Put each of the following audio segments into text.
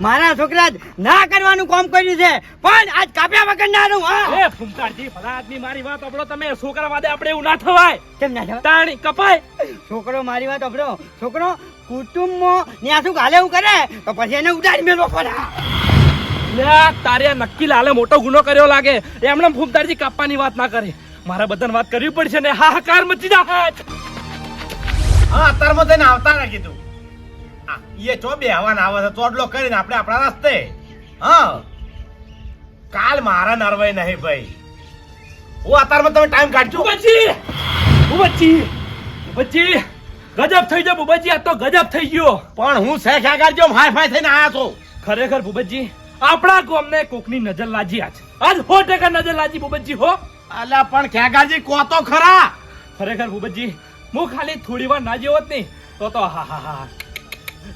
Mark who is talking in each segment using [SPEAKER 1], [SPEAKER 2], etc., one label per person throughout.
[SPEAKER 1] મારા છોકરા ના કરવાનું કામ કર્યું છે. પણ આજ કાપ્યા વગર ના રહું હા?
[SPEAKER 2] ભલા આદમી મારી વાત સાંભળો તમે. છોકરા વાદે આપણે એવું ના થવાય.
[SPEAKER 1] કેમ ના થવાય?
[SPEAKER 2] તાણી કપાય.
[SPEAKER 1] છોકરો મારી વાત આપડો છોકરો કુટુંબમાં ત્યાં શું ગાલે એવું કરે તો પછી એને ઉડાડી મેળવો પડે
[SPEAKER 2] તારે નક્કી લાલે મોટો ગુનો કર્યો લાગે. એમને ભૂમતાજી કાપવાની વાત ના કરે. મારે બધાને વાત કરવી પડશે ને હાહાકાર મચી જા.
[SPEAKER 3] હા અત્યારમાં થઈને આવતા ના કીધું એ ચો બે હવાન આવે છે ચોડલો કરીને આપણે આપણા રસ્તે. હા. કાલ મારા નરવાય નહીં ભાઈ. હું અત્યારમાં તમે ટાઈમ કાઢજો.
[SPEAKER 2] બુબજી બચી બચી ગજબ થઈ જાય બુબજી આ તો ગજબ થઈ ગયો.
[SPEAKER 3] પણ હું શેખ આગળ જો હાય ફાય થઈને આયા છો.
[SPEAKER 2] ખરેખર બુબજી આપણા ગામને કોકની નજર લાજી આજ. આજ હો ટકા નજર લાજી બુબજી હો.
[SPEAKER 3] અલ્યા પણ ખેગાજી કો તો ખરા?
[SPEAKER 2] ખરેખર ભૂપતજી હું ખાલી થોડી વાર ના જેવો જ નહીં. તો તો હા હા હા.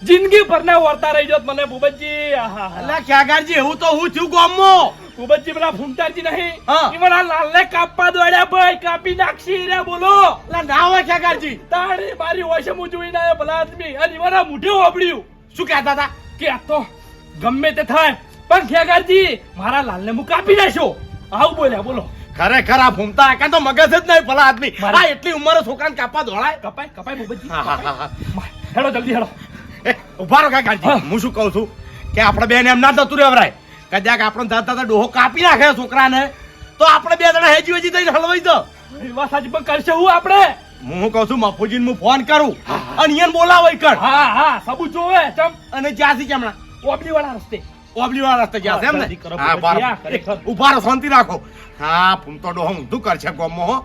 [SPEAKER 2] જિંદગી ભરના વર્તા રહી જોત મને ભૂપતજી.
[SPEAKER 3] અલ્યા ખેગાજી હું. તો હું છું ગોમો.
[SPEAKER 2] ભૂપતજી પેલા ફૂમતાજી નહીં.
[SPEAKER 3] હા.
[SPEAKER 2] ઈ મને લાલને કાપવા દોડ્યા ભાઈ કાપી નાખશી રે બોલો.
[SPEAKER 3] લા ના હોય ખેગાજી
[SPEAKER 2] તારી મારી વોશે હું જોઈને આવ્યો ભલા આદમી. અને ઈવના મુઠે ઓબડ્યું
[SPEAKER 3] શું કહેતા હતા?
[SPEAKER 2] કે આ તો ગમે તે થાય. પણ ખેગારજી મારા લાલને હું કાપી નાખ્યો. આવું બોલ્યા બોલો.
[SPEAKER 3] ખરેખર આ ભૂમતા આકા તો મગજ જ નહીં ભલા આદમી. આ એટલી ઉંમરે છોકરાને કાપા દોડાય
[SPEAKER 2] કપાય કપાય ભૂપતજી. હેડો જલ્દી હેડો.
[SPEAKER 3] ઊભા રહો કાકાજી
[SPEAKER 2] હા.
[SPEAKER 3] હું શું કહું છું? કે આપણે બેન એમ ના થતું રહેવરાય કદાચ આપણો દાદા દાદા ડોહો કાપી નાખે છોકરાને તો આપણે બે જણા હેજી વેજી થઈને હલવાઈ દો
[SPEAKER 2] એ વાત સાચી પણ કરશે હું આપણે?
[SPEAKER 3] હું કહું છું મફુજીને હું ફોન કરું. અને ઈયન બોલાવો કર
[SPEAKER 2] હા હા સબુ જોવે ચમ.
[SPEAKER 3] અને જ્યાંથી કેમણા
[SPEAKER 2] ઓબલી વાળા રસ્તે.
[SPEAKER 3] ઓબલી વાળા રસ્તે ગયા છે એમ ને? હા બાર ઊભા રહો શાંતિ રાખો. હા ફૂમતો ડોહો ઊંધું કરશે ગોમો હો.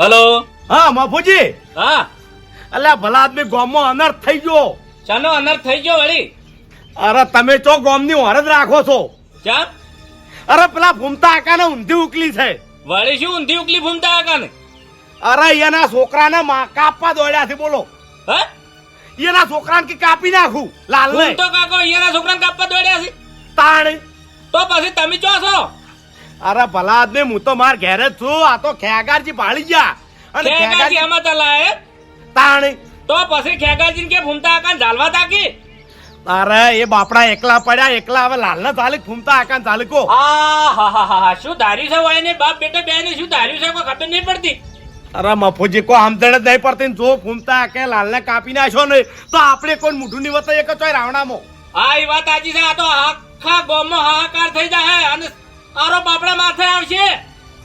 [SPEAKER 4] હલો.
[SPEAKER 3] હા માફુજી.
[SPEAKER 4] હા.
[SPEAKER 3] અલ્યા ભલા આદમી ગોમો અનર્થ થઈ ગયો.
[SPEAKER 4] ચાલો અનર્થ થઈ ગયો વળી?
[SPEAKER 3] અરે તમે ચો ગોમની ઓર જ રાખો છો?
[SPEAKER 4] ચા
[SPEAKER 3] અરે પેલા ફૂમતા આકાને ઊંધી ઉકલી છે.
[SPEAKER 4] વળી શું ઊંધી ઉકલી ફૂમતા આકાને?
[SPEAKER 3] અરે એના છોકરાને મા- કાપવા દોડ્યા છે બોલો.
[SPEAKER 4] હે?
[SPEAKER 3] એના છોકરાને કે કાપી નાખું? લાલ
[SPEAKER 4] તો કાકો એના છોકરાને કાપવા દોડ્યા છે.
[SPEAKER 3] તાણ.
[SPEAKER 4] તો પછી તમે ચો છો?
[SPEAKER 3] અરે ભલા આદમી હું તો માર ઘેરે જ છું. આ તો ખેગારજી ભાળી ગયા. અને ખેગારજી
[SPEAKER 4] આમાં ચલાય
[SPEAKER 3] તાણ.
[SPEAKER 4] તો પછી ખેગારજી કે ફૂમતા આકાન ઝાલવા તાકી?
[SPEAKER 3] અરે એ બાપડા એકલા પડ્યા એકલા હવે લાલને ચાલે ફૂમતા આકાન ચાલકો
[SPEAKER 4] આ હા હા હા હા. શું ધાર્યું છે? વાય ને બાપ બેટા બે ને શું ધાર્યું છે? કોઈ ખબર નહીં પડતી.
[SPEAKER 3] અરે મફુજી કો આમદણ જ નહીં પડતી ને જો ફૂમતા કે લાલને કાપી નાખ્યો ને તો આપણે કોઈ મૂઠું ની વતા એક હોય રાવણામાં.
[SPEAKER 4] હા એ વાત આજી છે. આ તો આખા ગામમાં હાહાકાર થઈ જાય અને આરો બાપડા માથે આવશે.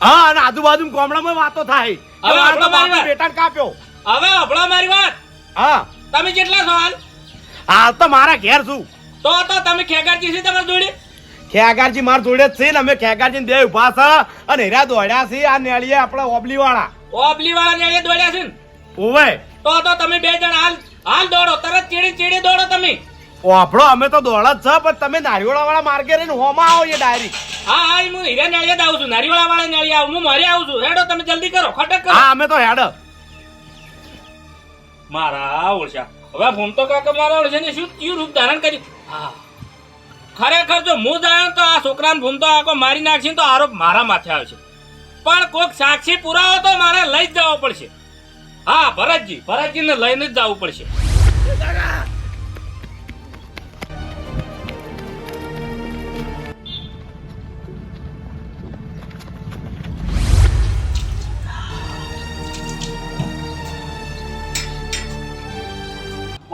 [SPEAKER 3] હા અને આજુબાજુ ગામડામાં વાતો થાય.
[SPEAKER 4] હવે
[SPEAKER 3] મારા
[SPEAKER 4] આપણો
[SPEAKER 3] બાપે
[SPEAKER 4] પરિવાર.
[SPEAKER 3] કાપ્યો.
[SPEAKER 4] હવે હભળો મારી વાત.
[SPEAKER 3] હા.
[SPEAKER 4] તમે કેટલા છો હાલ
[SPEAKER 3] હાલ તો મારા ઘેર છું.
[SPEAKER 4] તો તો તમે ખેગાજી છે તમારી જોડે?
[SPEAKER 3] ખેગારજી માર જોડે જ છે ને અમે ખેગારજી બે ઊભા છે અને હેરા દોડ્યા છે આ નેળીએ આપણા ઓબલી વાળા
[SPEAKER 4] ઓબલી વાળા ને દોડ્યા છે ને?
[SPEAKER 3] ઓવે
[SPEAKER 4] તો તો તમે બે જણ હાલ હાલ દોડો તરત ચીડી ચીડી દોડો તમે.
[SPEAKER 3] આપણો અમે તો દોડા જ છે પણ તમે નારિયોળા વાળા માર્ગે રહીને હોમાં આવો એ ડાયરી
[SPEAKER 4] હા હા હું હીરા નાળિયેર આવું છું નારીવાળા વાળા નાળિયેર આવું હું મારે આવું છું. હેડો તમે જલ્દી કરો ખટક કરો.
[SPEAKER 3] હા અમે તો હેડ.
[SPEAKER 4] મારા ઓળશા હવે ફોન તો કાકા મારા ઓળશે ને શું કયું રૂપ ધારણ કર્યું? હા. ખરેખર જો હું જાણ તો આ છોકરાને ફોન તો આખો મારી નાખશે તો આરોપ મારા માથે આવશે. પણ કોઈક સાક્ષી પુરાવો તો મારે લઈ જ જવો પડશે. હા ભરતજી ભરતજીને લઈને જ જવું પડશે.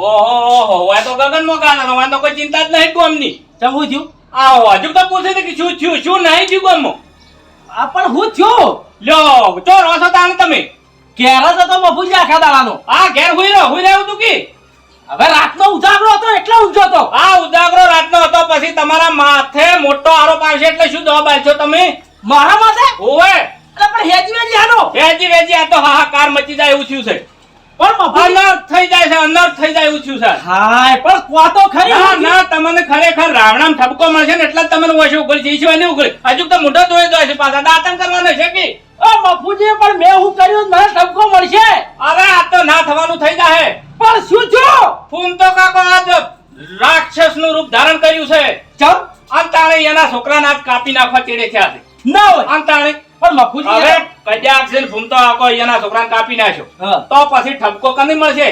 [SPEAKER 4] ઓહો હોય તો ગગન મોકાના હોય તો કોઈ ચિંતા જ નહીં ગોમની.
[SPEAKER 5] હું થયું?
[SPEAKER 4] આ હજુ તો પૂછે કે શું થયું શું નહીં થયું ગોમમાં?
[SPEAKER 5] આ પણ હું થયું?
[SPEAKER 4] લ્યો તો રોસો તાણ તમે.
[SPEAKER 5] ઘેર જ હતો મફુજી આખા દાડાનો.
[SPEAKER 4] આ ઘેર હુઈ રહ્યો હુઈ રહ્યું તું કે?
[SPEAKER 5] હવે રાતનો ઉજાગરો હતો એટલે ઊંઘ્યો હતો.
[SPEAKER 4] આ ઉજાગરો રાતનો હતો પછી તમારા માથે મોટો આરોપ આવશે એટલે શું જવાબ આવશો તમે?
[SPEAKER 5] મારા માથે?
[SPEAKER 4] ઓવે
[SPEAKER 5] એટલે પણ હેજી વેજી આનો.
[SPEAKER 4] હેજી વેજી આ તો હાહાકાર મચી જાય એવું થયું છે.
[SPEAKER 5] પણ
[SPEAKER 4] અનર્થ થઈ જાય છે અનર્થ થઈ જાય એવું થયું છે.
[SPEAKER 5] હાય પણ કો ખરી?
[SPEAKER 4] ના ના તમને ખરેખર રાવણામ ઠપકો મળશે ને એટલે તમને વોશે ઉગડી છે ઈ નહીં ઉગડી હજુ તો મોઢો ધોઈ દો છે પાછા. દાંતણ કરવાનો છે કે?
[SPEAKER 5] ઓ બાપુજી પણ મેં હું કર્યું મને ઠપકો મળશે.
[SPEAKER 4] અરે આ તો ના થવાનું થઈ જાય
[SPEAKER 5] પણ શું છો
[SPEAKER 4] ફૂમ તો કાકો આજ રાક્ષસનું રૂપ ધારણ કર્યું છે.
[SPEAKER 5] ચમ?
[SPEAKER 4] અંતાણે એના છોકરાના કાપી નાખવા તેડે છે. આજે
[SPEAKER 5] ના હોય.
[SPEAKER 4] આમ તાણે
[SPEAKER 5] પણ બાપુજી
[SPEAKER 4] હવે કદાચ છે ને ભૂમતો આખો એના છોકરાને કાપી નાખ્યો. તો પછી ઠપકો કને મળશે?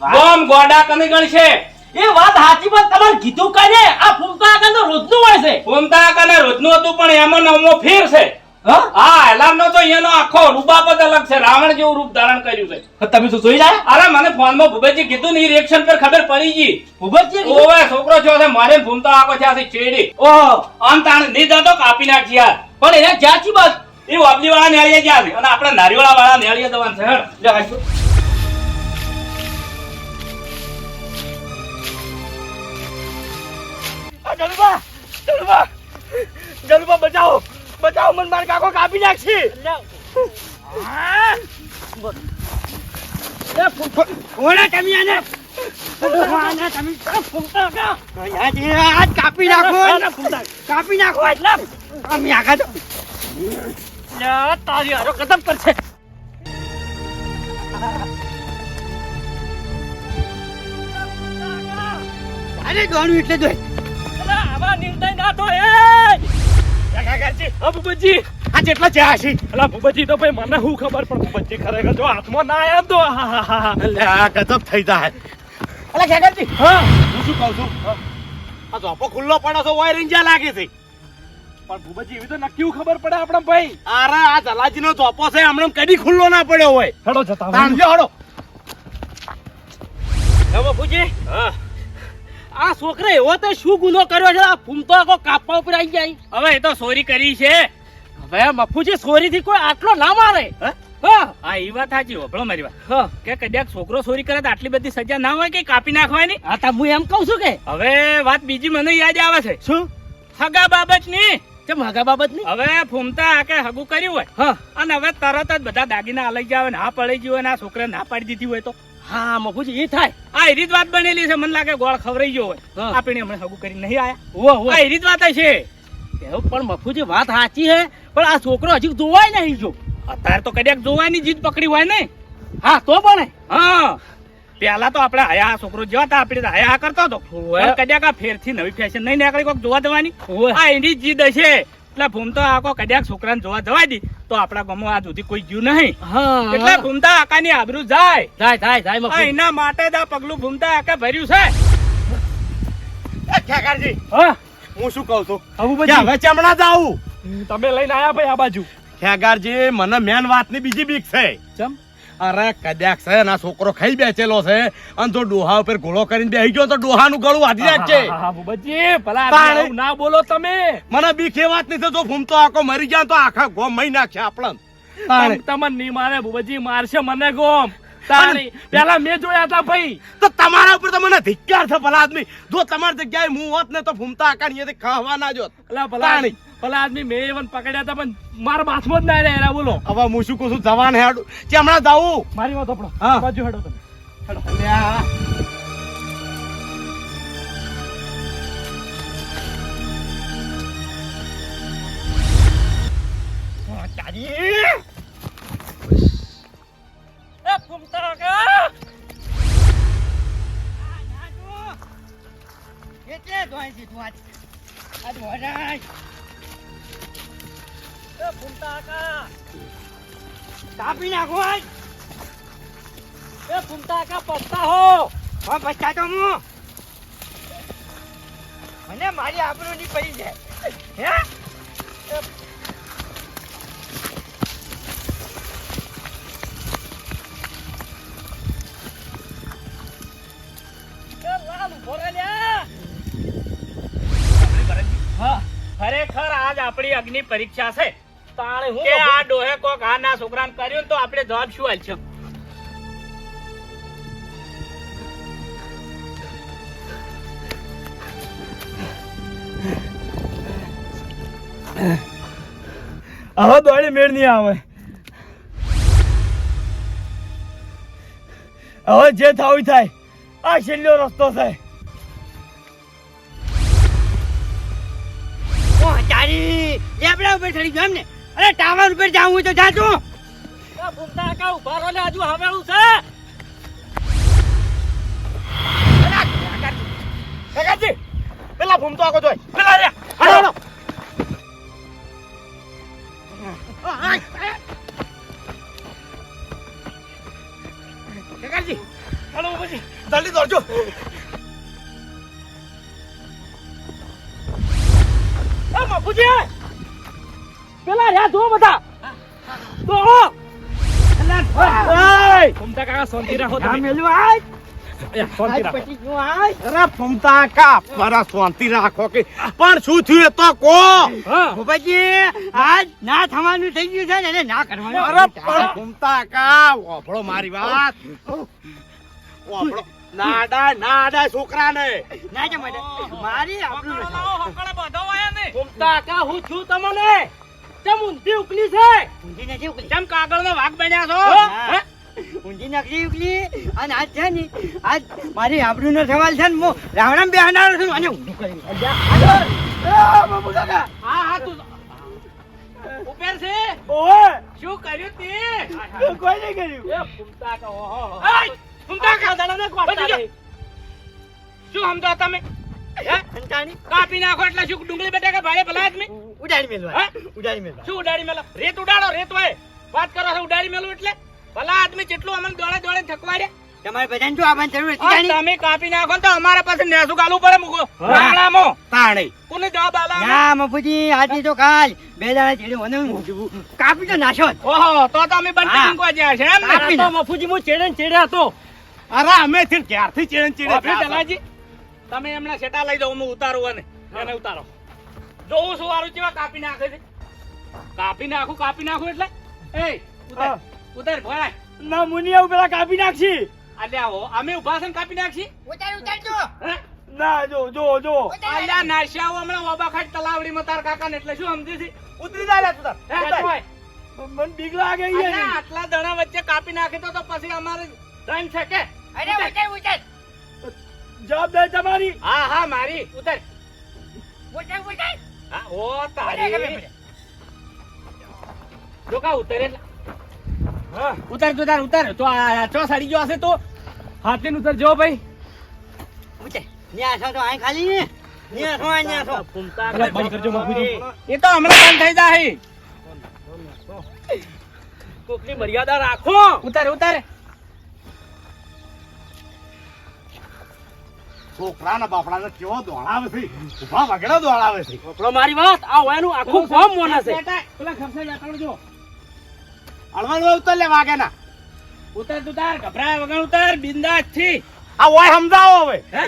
[SPEAKER 4] બોમ ગોડા કને ગણશે?
[SPEAKER 5] એ વાત સાચી પણ તમારે કીધું કરે આ ફૂમતા આગળ રોજનું હોય છે.
[SPEAKER 4] ભૂમતા કને રોજનું હતું પણ એમાં નવમો ફેર છે.
[SPEAKER 5] હા?
[SPEAKER 4] હા એલાનો તો એનો આખો રૂબાબ જ અલગ છે રાવણ જેવું રૂપ ધારણ કર્યું છે.
[SPEAKER 5] તમે શું જોઈ રહ્યા?
[SPEAKER 4] અરે મને ફોનમાં ભૂપેશજી કીધું ને રિએક્શન પર ખબર પડી ગઈ.
[SPEAKER 5] ભૂપેશજી
[SPEAKER 4] ઓવે છોકરો છો છે મારે ભૂમતા આખો છે આથી ચેડી.
[SPEAKER 5] ઓહો.
[SPEAKER 4] આમ તાણ નહીં જતો કાપી નાખી યાર.
[SPEAKER 5] પણ એને જ્યાંથી બસ
[SPEAKER 4] એ વાબલી વાળા નેળીએ જ્યાં છે. અને આપણે નારીવાળા વાળા નેળીએ જવાનું છે હેડ.
[SPEAKER 5] લે હાચું.
[SPEAKER 2] બચાવો બચાવો મન માર કાકો કાપી નાખશે.
[SPEAKER 1] કોણે તમે આને. કાપી નાખો. કાપી નાખો એટલે. અમે આગળ તો
[SPEAKER 2] તારી હારો કદમ કરશે.
[SPEAKER 1] અરે દોડું એટલે જોઈ.
[SPEAKER 2] આવા નિર્ણય ના તો એ ભૂપતજી. આ જેટલા જ્યાં છે અલા ભૂપતજી તો ભાઈ મને શું ખબર પણ ભૂપતજી ખરેખર જો હાથમાં ના આવ્યા તો હા હા હા
[SPEAKER 3] એટલે આ ગજબ થઈ જાય.
[SPEAKER 1] અલા કાકાજી
[SPEAKER 2] હા.
[SPEAKER 3] હું શું કહું છું? આ ધોપો ખુલ્લો પડે છે વાય રીંજા લાગે છે.
[SPEAKER 2] પણ ભૂપતજી એવી તો નક્કી ખબર પડે આપણા ભાઈ.
[SPEAKER 3] અરે આ જલાજીનો ચોપો છે હમણાં કદી ખુલ્લો ના પડ્યો હોય.
[SPEAKER 2] હડો જતા
[SPEAKER 3] તાણ હડો.
[SPEAKER 5] બાપુજી. આ છોકરે એવો તે શું ગુનો કર્યો છે? આ ફૂમતો આખો કાપવા ઉપર આવી જાય
[SPEAKER 4] હવે એ તો ચોરી કરી છે.
[SPEAKER 5] હવે મફુજી સોરી થી કોઈ આટલો ના મારે.
[SPEAKER 4] હે? એ વાત સાચી હોભળો મારી વાત.
[SPEAKER 5] હા.
[SPEAKER 4] કે કદાચ છોકરો ચોરી કરે તો આટલી બધી સજા ના હોય કે કાપી નાખવાની?
[SPEAKER 5] હા તા હું એમ કહું છું કે
[SPEAKER 4] હવે વાત બીજી મને યાદ આવે છે.
[SPEAKER 5] શું?
[SPEAKER 4] હગા બાબતની.
[SPEAKER 5] કેમ મગા બાબતની
[SPEAKER 4] હવે ફૂમતા આ કે હગું કર્યું હોય.
[SPEAKER 5] હા.
[SPEAKER 4] અને હવે તરત જ બધા દાગીના અલગ જાવે ને હા પડી ગયું હોય ને આ છોકરા ના પાડી દીધી હોય તો.
[SPEAKER 5] હા મફુજી એ થાય.
[SPEAKER 4] આ એરી જ વાત બનેલી છે મને લાગે ગોળ ખવરાઈ ગયો હોય. આપણે હમણાં હગું કરી નહીં આયા.
[SPEAKER 5] ઓ ઓ
[SPEAKER 4] આ એરી જ વાત છે.
[SPEAKER 5] એવું પણ મફુજી વાત સાચી હે પણ આ છોકરો હજી જોવાય નહીં જો.
[SPEAKER 4] અત્યારે તો કદાચ જોવાની જીદ પકડી હોય ને.
[SPEAKER 5] હા તો પણ.
[SPEAKER 4] હા. પેલા તો આપણે હયા છોકરો જેવા હતા આપણે હયા કરતો હતો. કદાચ આ ફેરથી નવી ફેશન નહીં નીકળી કોઈક જોવા જવાની. આ એની જીદ હશે. એટલે ભૂમતો આખો કદાચ છોકરાને જોવા જવા દી. તો આપણા ગામમાં આજ સુધી કોઈ ગયું નહીં. એટલે ભૂમતા આકાની આબરૂ જાય.
[SPEAKER 5] જાય
[SPEAKER 4] જાય
[SPEAKER 5] જાય
[SPEAKER 4] એના માટે જ આ પગલું ભૂમતા આકા ભર્યું છે.
[SPEAKER 3] એ
[SPEAKER 2] હા.
[SPEAKER 3] હું શું કહું છું?
[SPEAKER 2] આવું
[SPEAKER 3] કે હવે ચમણા જાવું
[SPEAKER 2] તમે લઈને આયા ભાઈ આ બાજુ.
[SPEAKER 3] ખેગારજી મને મેન વાતની બીજી બીક છે.
[SPEAKER 2] ચમ?
[SPEAKER 3] અરે કદાચ છે ના છોકરો ખાઈ બેચેલો છે અને જો ડોહા ઉપર ગોળો કરીને બેહી ગયો તો ડોહાનું ગળું વાઢી નાખશે
[SPEAKER 2] ભલા ના બોલો તમે.
[SPEAKER 3] મને બીક એ વાત નથી જો ફૂમતો આખો મરી ગયા તો આખા ગોમ મહી નાખશે આપણને.
[SPEAKER 2] તમને નહીં મારે ભૂપતજી મારશે મને ગોમ. પેલા મેં જોયા હતા ભાઈ.
[SPEAKER 3] તો તમારા ઉપર તો મને ધિક્કાર છે ભલા આદમી. જો તમારી જગ્યાએ હું હોત ને તો ફૂમતા આકાની ખાવા ના જોત.
[SPEAKER 2] ભલા. ભલા આદમી મેં એવન પકડ્યા હતા પણ મારા બાથમાં જ ના રહ્યા. બોલો.
[SPEAKER 3] હવે હું શું કહું છું? જવાન હેડું હમણાં જાવું
[SPEAKER 2] મારી વાત આપણો
[SPEAKER 3] હા.
[SPEAKER 2] બાજુ હેડો તમે.
[SPEAKER 3] હેડો.
[SPEAKER 5] એ ફૂમતા કા
[SPEAKER 1] એટલે ધોઈ દીધું આજ? આજ વરાય
[SPEAKER 5] એ ફૂમતા
[SPEAKER 1] કાપી નાખો આજ.
[SPEAKER 5] એ ફૂમતા કા પત્તા હો
[SPEAKER 1] હા પછતા તો હું? મને મારી આબરૂ ની પડી છે. હા
[SPEAKER 4] ખરેખર આજ આપણી અગ્નિ પરીક્ષા છે.
[SPEAKER 5] તાણે હું
[SPEAKER 4] કે આ ડોહે કોક આ ના છોકરાને કર્યું ને તો આપણે જવાબ શું આલશું
[SPEAKER 2] હવે દોડી મેળ નહીં આવે. હવે જે થવું થાય. આ છેલ્લો રસ્તો છે.
[SPEAKER 1] ઓ તારી લેબડા ઉપર ચડી ગયો એમ ને? અરે ટાવર ઉપર જાવું હોય તો જા
[SPEAKER 5] તું. ભૂમતા કા ઊભા રહો હજુ હવે હું છે
[SPEAKER 3] કાકાજી પેલા ભૂમતો આગો જોઈ.
[SPEAKER 2] પેલા રે
[SPEAKER 3] હાડો કાકાજી હાલો
[SPEAKER 4] પછી જલ્દી દોડજો. પેલા રહ્યા જો બધા. તો ફૂમતા કાકા શાંતિ રાખો તમે.
[SPEAKER 1] મેલું આજ
[SPEAKER 4] શાંતિ રાખો.
[SPEAKER 1] પછી જો આજ
[SPEAKER 3] અરે ફમતા કા મારા શાંતિ રાખો કે. પણ શું થયું તો કો
[SPEAKER 4] હા.
[SPEAKER 1] આજ ના થવાનું થઈ ગયું છે ને ના કરવાનું
[SPEAKER 3] અરે પણ ફમતા કા ઓભળો મારી વાત. નાડા નાડા છોકરાને.
[SPEAKER 1] ના મળે. મારી આપણું.
[SPEAKER 4] ફૂમતા કાકા હું છું તમને. ચમ ઊંધી ઉકલી છે?
[SPEAKER 1] ઊંધી નથી ઉકલી.
[SPEAKER 4] ચમ કાગળનો વાઘ બન્યા છો?
[SPEAKER 1] ઊંધી નકરી ઉકલી. અને આજ છે ને આજ મારી આબરૂનો સવાલ છે ને હું રાવણામ બેહનારો છું અને ઊંધું કરી
[SPEAKER 4] હા હા તું ઉપેર છે?
[SPEAKER 1] ઓય
[SPEAKER 4] શું કર્યું તે?
[SPEAKER 1] કોઈ નહીં કર્યું.
[SPEAKER 4] એ ફૂમતા કા ઓહો ફૂમતા કા દાડાને કોટા રે શું સમજો તમે? હે
[SPEAKER 1] સંતાની
[SPEAKER 4] કાપી નાખો એટલે શું ડુંગળી બટાકા ભાડે ભલા આદમી?
[SPEAKER 1] ઉડાડી મેલવા
[SPEAKER 4] હે?
[SPEAKER 1] ઉડાડી મેલવા
[SPEAKER 4] શું ઉડાડી મેલો? રેત ઉડાડો રેત હોય. વાત કરો છો ઉડાડી મેલું એટલે? ભલા આદમી જેટલું અમને દોડે દોડે થકવાડે.
[SPEAKER 1] તમારે બધાને જો આવવાની જરૂર હતી જાણી?
[SPEAKER 4] તમે કાપી નાખો તો અમારા પાસે નેસું ગાલવું પડે મૂકો. રાણામો.
[SPEAKER 3] તાણે
[SPEAKER 4] કોને જવાબ આલા
[SPEAKER 1] ના મફુજી આજે તો કાલ. બે દાડા ચેડે મને. કાપી તો નાશો
[SPEAKER 4] ઓહો તો તો અમે
[SPEAKER 1] હા.
[SPEAKER 4] મૂકવા જ્યાં છે એમ
[SPEAKER 1] કાપી તો
[SPEAKER 4] મફુજી હું ચેડે ચેડે હતો.
[SPEAKER 3] અરે અમે થી ક્યારથી ચેડન ચેડે
[SPEAKER 4] ઓફિસ તમે એમના સેટા લઈ જાઓ હું ઉતારું અને એને ઉતારો. જોઉં છું વારું કેવા કાપી નાખે છે? કાપી નાખું કાપી નાખું એટલે? એ ઉતાર. ઉતાર ભરાય
[SPEAKER 1] ના મુનિયા પેલા કાપી નાખશી.
[SPEAKER 4] અલે આવો અમે ઊભા છે કાપી નાખશી?
[SPEAKER 1] ઉતાર ઉતારજો
[SPEAKER 4] જો.
[SPEAKER 1] ના જો જો જો.
[SPEAKER 4] અલ્યા નાશ્યાઓ હમણાં ઓબા ખાટ તલાવડીમાં તાર કાકા ને એટલે શું સમજી છે?
[SPEAKER 3] ઉતરી જા તું તાર.
[SPEAKER 4] હે,
[SPEAKER 1] બીક લાગે
[SPEAKER 4] અલ્યા, આટલા દણા વચ્ચે કાપી નાખી તો તો પછી અમારે ટાઈમ છે કે?
[SPEAKER 1] અરે ઉતાર ઉતાર. જવાબદારી તમારી.
[SPEAKER 4] હા હા મારી. ઉતાર.
[SPEAKER 1] ઉતાર ઉતાર.
[SPEAKER 4] હા ઓ તારી. જો કા ઉતારે. હા. ઉતાર ઉતાર ઉતાર. તો આ ચો સડી ગયો હશે તો? હાથે ઉતર જો ભાઈ.
[SPEAKER 1] ઉતાર ન્યા છો તો આય ખાલી. ને ન્યા છો ન્યા છો
[SPEAKER 4] અલા, બંધ કરજો બાપુજી. એ તો હમણાં બંધ થઈ જાય કોકની મર્યાદા રાખો. ઉતાર ઉતાર.
[SPEAKER 3] છોકરાના બાપડાને કેવો દોડાવે છે? ઊભા વગેરે દોડાવે છે.
[SPEAKER 4] છોકરો મારી વાત આ વયનું આખું ફોર્મ મોના છે. પેલા ખમસા જાતા જો
[SPEAKER 3] અળવાનું ઉતર લે વાગેના
[SPEAKER 4] ઉતર ઉતાર ગભરાય વગર ઉતાર બિંદાસથી
[SPEAKER 3] આ ઓય સમજાવો હવે.
[SPEAKER 4] હે?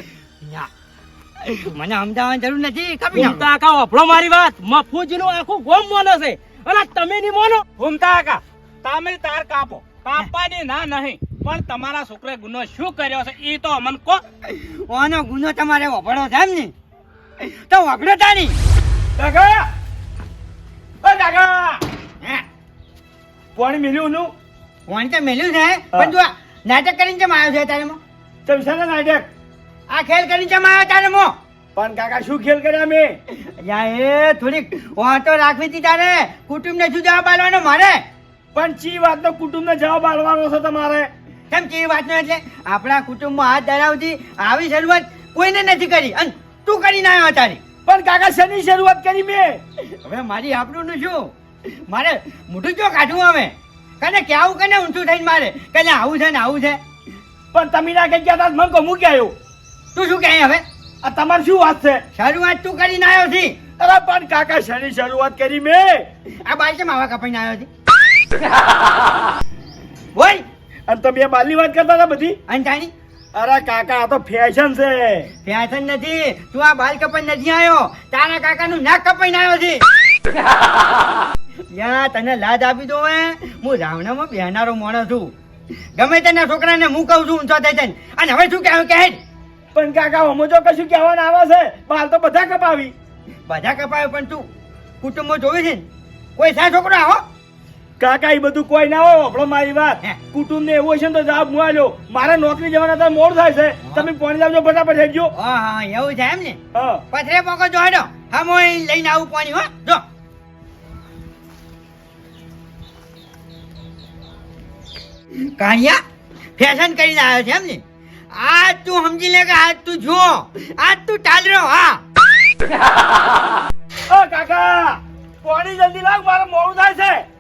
[SPEAKER 1] મને સમજાવવાની જરૂર નથી કમી નાખો.
[SPEAKER 4] ઘૂમતા કા વાપરો મારી વાત. મફુજી નું આખું ગોમ મોનો છે. અને તમે ની મોનો? ઘૂમતા કા તમે તાર કાપો. કાપવાની ના નહીં. પણ તમારા છોકરાએ ગુનો શું કર્યો છે એ તો અમન કો
[SPEAKER 1] ઓનો ગુનો તમારે વભડો છે એમ ને. તો વફડો નહીં
[SPEAKER 3] દાગા! ઓ કાકા
[SPEAKER 1] હે?
[SPEAKER 3] પાણી મિલ્યું નું?
[SPEAKER 1] કોણ તો મેલ્યું છે? પણ જો નાટક કરીને કેમ આવ્યો છે તારે મો?
[SPEAKER 3] ચમસાના નાટક?
[SPEAKER 1] આ ખેલ કરીને કેમ આવ્યો તારે મો?
[SPEAKER 3] પણ કાકા શું ખેલ કર્યા મેં?
[SPEAKER 1] યા એ થોડીક વાતો રાખવી હતી તારે. કુટુંબ ને શું જવાબ આપવાનો મારે?
[SPEAKER 3] પણ ચી વાતનો કુટુંબને જવાબ આપવાનો છે તમારે?
[SPEAKER 1] કેમ કેવી વાત એટલે આપણા કુટુંબમાં હાથ ધરાવતી આવી શરૂઆત કોઈને નથી કરી. અને તું કરીને આવ્યો તારી.
[SPEAKER 3] પણ કાકા શેની શરૂઆત કરી મેં?
[SPEAKER 1] હવે મારી આપણું શું? મારે મોઢું જો કાઢવું હવે? કને કેવું કને ઊંચું થઈને મારે? કને આવું છે ને આવું છે?
[SPEAKER 3] પણ તમે ના કઈ કહેતા મને કહું મૂકી આવ્યો
[SPEAKER 1] તું શું કહે હવે?
[SPEAKER 3] આ તમારી શું વાત છે?
[SPEAKER 1] શરૂઆત તું કરીને આવ્યો છી.
[SPEAKER 3] અરે પણ કાકા શેની શરૂઆત કરી મેં?
[SPEAKER 1] આ બાઈક કેમ આવા કપાઈને આવ્યો છી?
[SPEAKER 3] તમે બાલની વાત કરતા હતા બધી?
[SPEAKER 1] અંતાણી
[SPEAKER 3] અરે કાકા આ તો ફેશન છે.
[SPEAKER 1] ફેશન નથી. તું આ બાલ કપાઈ નથી આવ્યો. તારા કાકાનું નાક કપાઈને આવ્યો છે. યા તને લાજ આપી દો હે? હું રાવણામાં બેનારો માણસ છું. ગમે તેના છોકરાને હું કહું છું ઊંચો થઈ અને હવે શું કહેવું કહે?
[SPEAKER 3] પણ કાકા હમો જો કશું કહેવાના આવે છે. બાલ તો બધા કપાવી.
[SPEAKER 1] બધા કપાયો પણ તું કુટુંબો જોયું છે ને? કોઈ સા છોકરો આવો?
[SPEAKER 3] કાકા એ બધું કોઈ ના હોય આપણો મારી વાત. કુટુંબ ને એવું છે તો જવાબ હું મારે નોકરી જવાના તો મોડ થાય છે. તમે પાણી લાવજો ફટાફટ હેડજો
[SPEAKER 1] હા હા એવું છે એમ ને? પથરે પોકો જોડો હેડો. હા હું લઈને આવું પાણી હો. જો. કાણિયા ફેશન કરીને આવ્યો છે એમ ને? આ તું સમજી લે કે આ તું જો આ તું રહ્યો હા.
[SPEAKER 3] ઓ કાકા પાણી જલ્દી લાવ મારે મોડું થાય છે.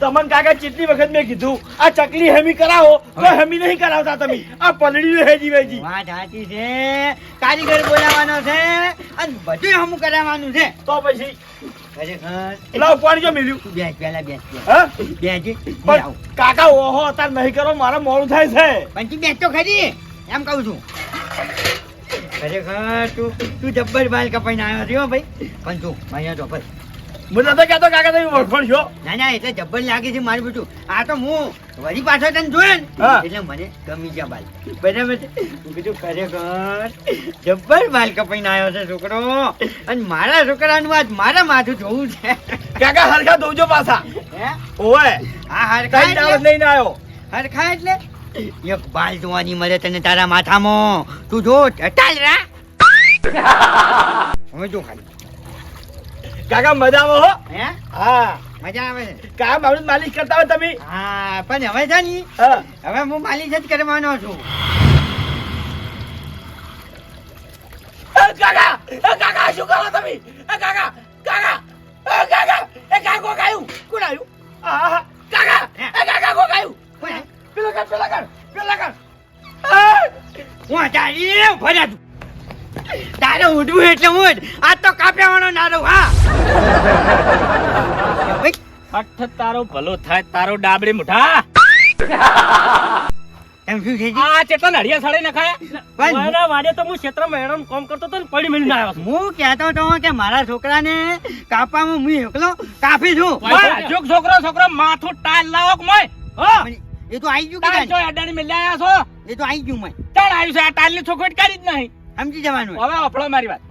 [SPEAKER 3] તમને કાકા કેટલી વખત મેં કીધું આ ચકલી હેમી કરાવો તો હેમી નહીં કરાવતા તમે. આ પલડી હેજી વેજી
[SPEAKER 1] વાત સાચી છે. કારીગર બોલાવવાનો છે અને બધું હમું કરાવવાનું છે.
[SPEAKER 3] તો પછી? લાવ પાણી જો મિલ્યું.
[SPEAKER 1] બેસ પેલા બેસ બેસ.
[SPEAKER 3] હા?
[SPEAKER 1] બેસજે.
[SPEAKER 3] પણ કાકા ઓહો અતાર નહીં કરો મારા મોડું થાય છે.
[SPEAKER 1] પણ તું બેસ તો ખરી. એમ કહું છું. ખરેખર તું તું જબ્બર બાલ કપાઈને આવ્યો રહ્યો ભાઈ. પણ તું અહીંયા તો ભાઈ
[SPEAKER 3] હું નતો કહેતો કાકા તમે વળખણ છો.
[SPEAKER 1] ના ના એટલે જબ્બર લાગે છે મારું બધું આ તો હું વળી પાછો તને જોયે ને? એટલે મને ગમી ગયા બાલ. બરાબર હું કીધું ખરેખર જબ્બર બાલ કપાઈને આવ્યો છે છોકરો. અને મારા છોકરાનું આજ મારા માથું જોવું છે.
[SPEAKER 3] કાકા હરખા દોજો પાછા. ઓય
[SPEAKER 1] આ હરખા
[SPEAKER 3] લઈને આવ્યો.
[SPEAKER 1] હરખા એટલે? એક બાલ જોવાની મળે તને તારા માથામાં. તું જો ચાલ રા. હવે જો ખાલી.
[SPEAKER 3] કાકા મજામાં હો?
[SPEAKER 1] હે?
[SPEAKER 3] હા.
[SPEAKER 1] મજા આવે. છે
[SPEAKER 3] કાકા મારું માલિશ કરતા હોય તમે?
[SPEAKER 1] હા પણ હવે છે ને હવે હું માલિશ જ કરવાનો છું.
[SPEAKER 3] કાકા! કાકા શું કરો તમે? કાકા કાકા! એ કાકા! એ કાકો કાયું કોણ આવ્યું આહા, કાકા! એ કાકા કો કાયું
[SPEAKER 1] હે?
[SPEAKER 3] પેલા કર પેલા કર પેલા કર. આ!
[SPEAKER 1] હું તારી ભર્યા તું તારે ઉડવું એટલે ઉડ આ તો કાપ્યાવાનો નારો હા.
[SPEAKER 4] અઠ તારો ભલો થાય તારો ડાબડી મુઠા.
[SPEAKER 1] એમ શું છે?
[SPEAKER 4] આ ચેટલા નડિયા સાડે નખાયા મારા વાડે તો હું ક્ષેત્ર મેડમ કામ કરતો તો પડી પડી ના આવ્યો.
[SPEAKER 1] હું કહેતો તો કે મારા છોકરાને કાપવામાં હું એકલો કાપી છું.
[SPEAKER 4] પણ જોક છોકરો છોકરો માથું ટાલ લાવો કે મોય? હો?
[SPEAKER 1] એ તો આવી ગયું કે
[SPEAKER 4] અડાણી મેલ્યા છો.
[SPEAKER 1] એ તો આવી ગયું મય.
[SPEAKER 4] ચાલ આવ્યું છે આ ટાલની છોકરી કરી જ નહીં.
[SPEAKER 1] સમજી જવાનું
[SPEAKER 4] હવે અફળો મારી વાત.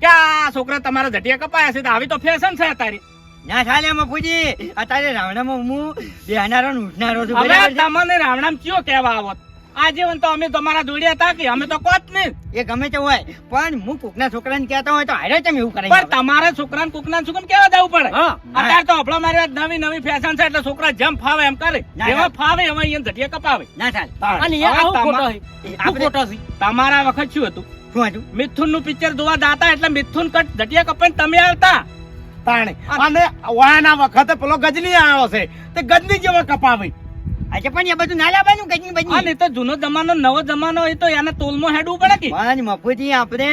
[SPEAKER 4] કે આ છોકરા તમારા જટિયા કપાયા છે તો આવી તો ફેશન છે તારી
[SPEAKER 1] ના ચાલે મફુજી અત્યારે રાવણામાં હું બેહનારો ઉઠનારો છું?
[SPEAKER 4] તમને રાવણામાં કયો કહેવા આવત આજીવન તો અમે તમારા જોડે હતા કે અમે તો કોત ને
[SPEAKER 1] એ ગમે તે હોય પણ હું કોકના છોકરાને કહેતો હોય તો હારે તમે એવું
[SPEAKER 4] પણ તમારા છોકરાને કુકના શું કેવા જવું પડે? અત્યારે તો આપણા મારી વાત નવી નવી ફેશન છે એટલે છોકરા જેમ ફાવે એમ કરે. જેવા ફાવે એવા અહીંયા જટિયા કપાવે.
[SPEAKER 1] ના ચાલે
[SPEAKER 4] અને.
[SPEAKER 1] એ
[SPEAKER 4] ખોટો છે. તમારા વખત શું હતું?
[SPEAKER 1] શું હતું?
[SPEAKER 4] મિથુનનું પિક્ચર જોવા જાતા એટલે મિથુન કટ કપાઈ કપાઈને તમે આવતા.
[SPEAKER 3] તાણે. અને વાના વખતે પેલો ગજની આવ્યો છે. તે ગજની જેવા કપાવી.
[SPEAKER 1] આજે પણ એ બધું ના લાવવાનું કઈ
[SPEAKER 4] અને
[SPEAKER 1] બની
[SPEAKER 4] એ તો જૂનો જમાનો નવો જમાનો એ તો એના તોલમાં હેડવું પડે કે?
[SPEAKER 1] પણ મફુજી આપણે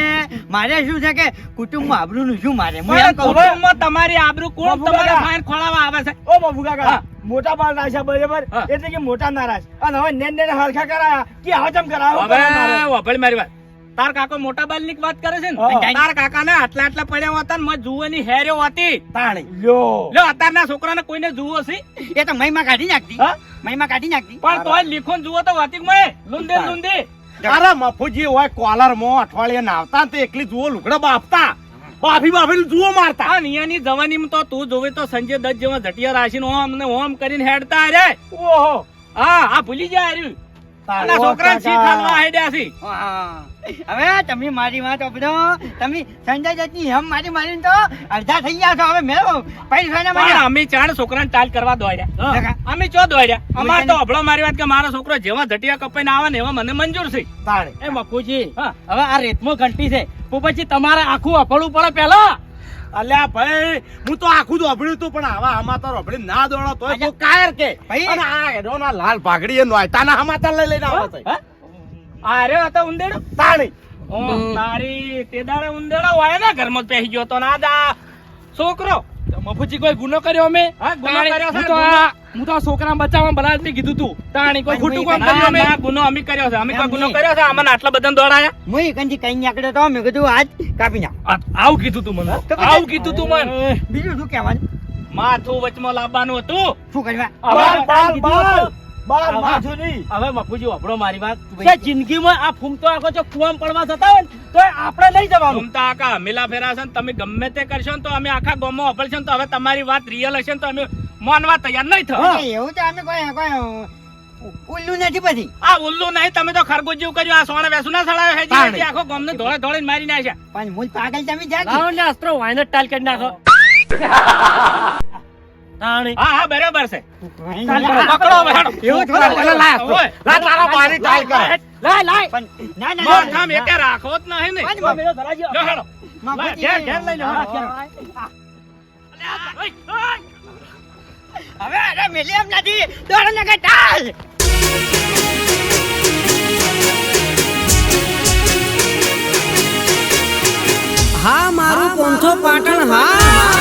[SPEAKER 1] મારે શું છે કે કુટુંબ આબરૂ નું શું મારે? હું
[SPEAKER 4] પણ
[SPEAKER 1] એમ કહું છું.
[SPEAKER 4] તમારી આબરૂ કોણ? તમારા. ફાઈન ખોળાવા આવે છે.
[SPEAKER 3] ઓ બબુ કાકા મોટા બાળ રાજા બરાબર. એટલે કે મોટા નારાજ. અને હવે નેન નેન હરખા કરાયા. કે હજમ ચમ કરાવો
[SPEAKER 4] હવે વભળ મારી વાત. તાર કાકો મોટા બાલની વાત કરે છે ને તાર કાકા ને આટલા આટલા પડ્યા હતા ને મત જુવાની હેર્યો હતી.
[SPEAKER 3] તાણી લ્યો.
[SPEAKER 4] લ્યો અત્યારના છોકરાને કોઈને જુઓ છે?
[SPEAKER 1] એ તો મહિમા કાઢી નાખતી. મહિમા કાઢી નાખતી.
[SPEAKER 4] પણ તોય લીખો જુઓ તો વાતી માં લુંદે લુંદે.
[SPEAKER 3] અરે મફુજી હોય કોલર મો અઠવાડિયે નાવતા તે એકલી જુઓ લુગડા બાપતા બાફી બાફી જુઓ મારતા.
[SPEAKER 4] આ નિયાની જવાનીમાં તો તું જોવે તો સંજય દત્ત જેવા ઘટિયા રાશિ ઓમ ને ઓમ કરીને હેડતા રે.
[SPEAKER 3] ઓહો.
[SPEAKER 4] હા આ ભૂલી જાય છોકરા શી ખાલવા હેડ્યા છે.
[SPEAKER 1] હા. હવે તમે મારી વાત આપજો તમે સંજય દત્તની હમ મારી મારી તો અડધા થઈ ગયા છો. હવે મેળવો. પૈસા ના મળ્યા.
[SPEAKER 4] અમે ચાર છોકરાને ટાલ કરવા દોડ્યા. અમે ચો દોડ્યા? અમાર તો અભળો મારી વાત કે મારો છોકરો જેવા ઘટિયા કપાઈને આવે ને એવા મને મંજૂર છે.
[SPEAKER 3] તાણી.
[SPEAKER 4] એ બાપુજી હવે આ રેતમો ઘંટી છે. તો પછી તમારે આખું અફળવું પડે પેલા?
[SPEAKER 3] અલ્યા ભાઈ હું તો આખું અભળ્યું તું પણ આવા હમાતા રોબડી ના દોડો તોય તો કાયર કે?
[SPEAKER 1] ભાઈ.
[SPEAKER 3] અને આ એનો લાલ પાઘડી એ નોયતાના હમાતા લઈ લઈને આવે છે
[SPEAKER 4] હે? આ રે હતા ઉંદેડો.
[SPEAKER 3] તાણી.
[SPEAKER 4] ઓ, તારી તે દાડે ઉંદેડો હોય ને ઘરમાં બેસી ગયો તો. ના દા છોકરો.
[SPEAKER 2] મફુજી કોઈ ગુનો કર્યો અમે?
[SPEAKER 4] હા, ગુનો કર્યો છે,
[SPEAKER 2] તો આ હું તો છોકરા બચાવવા બનાવ મેં કીધું તું. તાણી કોઈ ખોટું કામ કર્યું અમે?
[SPEAKER 4] ના, ગુનો અમે કર્યો છે. અમે કોઈ ગુનો કર્યો છે? અમને આટલા બધા દોડાયા?
[SPEAKER 1] મુઈ કંજી કઈ નીકળ્યો તો મે કીધું આજ કાપી
[SPEAKER 2] ના આવું કીધું તું મને. આવું કીધું તું મને.
[SPEAKER 1] બીજું શું કહેવાનું?
[SPEAKER 4] માથું વચમાં લાવવાનું હતું.
[SPEAKER 1] શું કરવા?
[SPEAKER 3] બાલ બાલ. બાલ.
[SPEAKER 4] હવે-
[SPEAKER 3] માથું નહીં
[SPEAKER 4] હવે મફુજી વાપરો મારી વાત. કે જિંદગીમાં આ ફૂમતો આખો જો કુવામ પડવા જતા હોય તો આપણે નહીં જવાનું. ફૂમતા આખા મેલા ફેરા છે ને તમે ગમે તે કરશો ને તો અમે આખા ગામમાં વાપરશો ને તો હવે તમારી વાત રિયલ હશે ને તો અમે માનવા તૈયાર નહીં થવા.
[SPEAKER 1] અરે, એવું તો અમે કોઈ કોઈ ઉલ્લુ નથી પછી.
[SPEAKER 4] આ ઉલ્લુ નહીં તમે તો ખરગોશ જેવું કર્યું આ સોણે વેસુ ના સડાયો હે
[SPEAKER 3] તાણે.
[SPEAKER 4] જી આખો ગામને ધોળે ધોળે મારી નાખ્યા.
[SPEAKER 1] પણ મૂળ પાગલ તમે જાગી.
[SPEAKER 4] ને અસ્ત્રો વાયનટ ટાલ કરી નાખો. તાણી હા હા બરાબર છે. પકડો
[SPEAKER 1] એવું
[SPEAKER 3] પેલા લાય. લા તારા પાણી ચાલ કર
[SPEAKER 4] લાય લાય.
[SPEAKER 1] ના ના
[SPEAKER 4] મોર કામ એકે રાખો જ નહીં ને.
[SPEAKER 1] પણ મેરો ધરાજી
[SPEAKER 4] લો હેડો.
[SPEAKER 1] માં
[SPEAKER 4] ઘેર ઘેર
[SPEAKER 1] લઈને
[SPEAKER 4] હવે
[SPEAKER 1] અરે મેલી એમ નથી. દોડ નગર ચાલ. હા મારું પોંથો પાટણ હા.